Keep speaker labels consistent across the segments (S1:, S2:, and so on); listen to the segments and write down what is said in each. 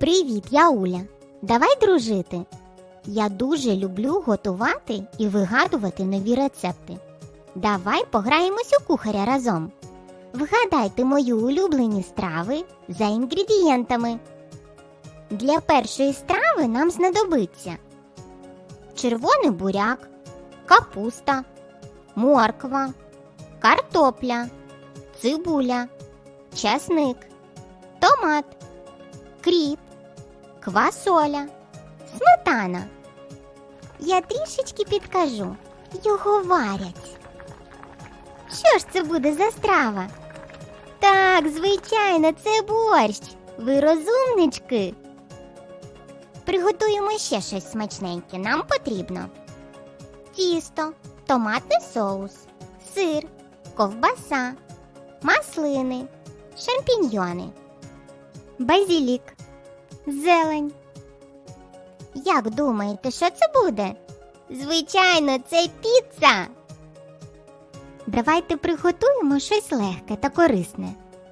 S1: Привіт, я Уля. Давай дружити. Я дуже люблю готувати і вигадувати нові рецепти. Давай пограємось у кухаря разом. Вгадайте мої улюблені страви за інгредієнтами. Для першої страви нам знадобиться червоний буряк, капуста, морква, картопля, цибуля, часник, томат, кріп, квасоля, сметана. Я трішечки підкажу, його варять. Що ж це буде за страва? Так, звичайно, це борщ. Ви розумнички. Приготуємо ще щось смачненьке. Нам потрібно тісто, томатний соус, сир, ковбаса, маслини, шампіньйони, базілік, зелень. Як думаєте, що це буде? Звичайно, це піца. Давайте приготуємо щось легке та корисне.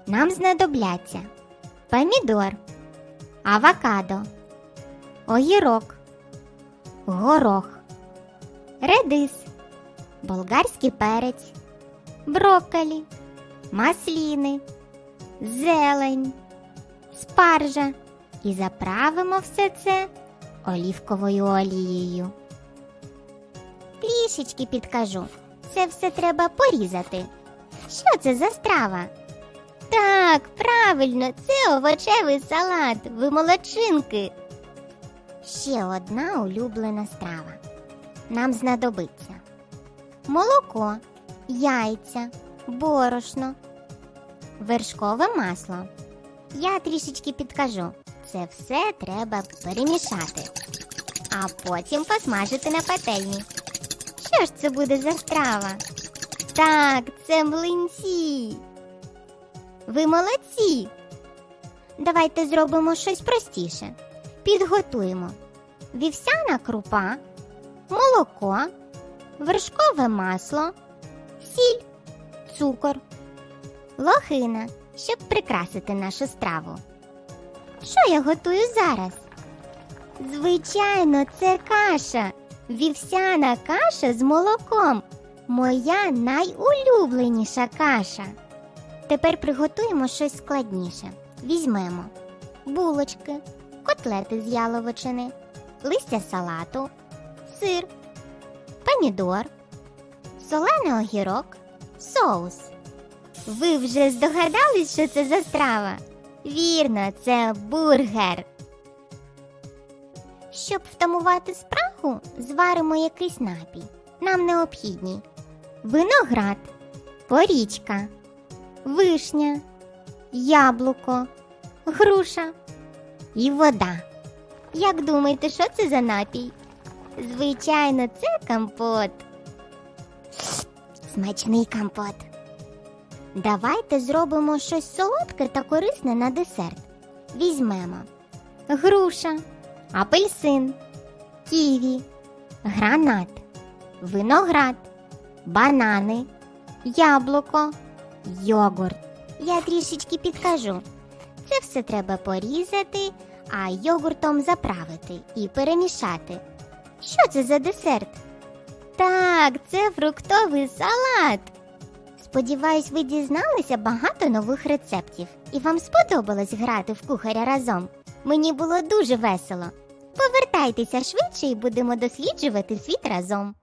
S1: Нам знадобляться помідор, авокадо, огірок, горох, редис, болгарський перець, брокколі, масліни, зелень, спаржа і заправимо все це олівковою олією. Трішечки підкажу. Це все треба порізати. Що це за страва? Так, правильно, це овочевий салат. Ви молодчинки. Ще одна улюблена страва. Нам знадобиться молоко, яйця, борошно, вершкове масло. Я трішечки підкажу. Це все треба перемішати, а потім посмажити на пательні. Що ж це буде за страва? Так, це млинці. Ви молодці. Давайте зробимо щось простіше. Підготуємо вівсяна крупа, молоко, вершкове масло, сіль, цукор, лохина, щоб прикрасити нашу страву. Що я готую зараз? Звичайно, це каша. Вівсяна каша з молоком. Моя найулюбленіша каша. Тепер приготуємо щось складніше. Візьмемо булочки, котлети з яловичини, листя салату, сир, помідор, солений огірок, соус. Ви вже здогадались, що це за страва? Вірно, це бургер. Щоб втамувати спрагу, зваримо якийсь напій. Нам необхідні виноград, порічка, вишня, яблуко, груша і вода. Як думаєте, що це за напій? Звичайно, це компот. Смачний компот. Давайте зробимо щось солодке та корисне на десерт. Візьмемо груша, апельсин, ківі, гранат, виноград, банани, яблуко, йогурт. Я трішечки підкажу. Це все треба порізати, а йогуртом заправити і перемішати. Що це за десерт? Так, це фруктовий салат. Сподіваюсь, ви дізналися багато нових рецептів, і вам сподобалось грати в кухаря разом. Мені було дуже весело. Повертайтеся швидше і будемо досліджувати світ разом.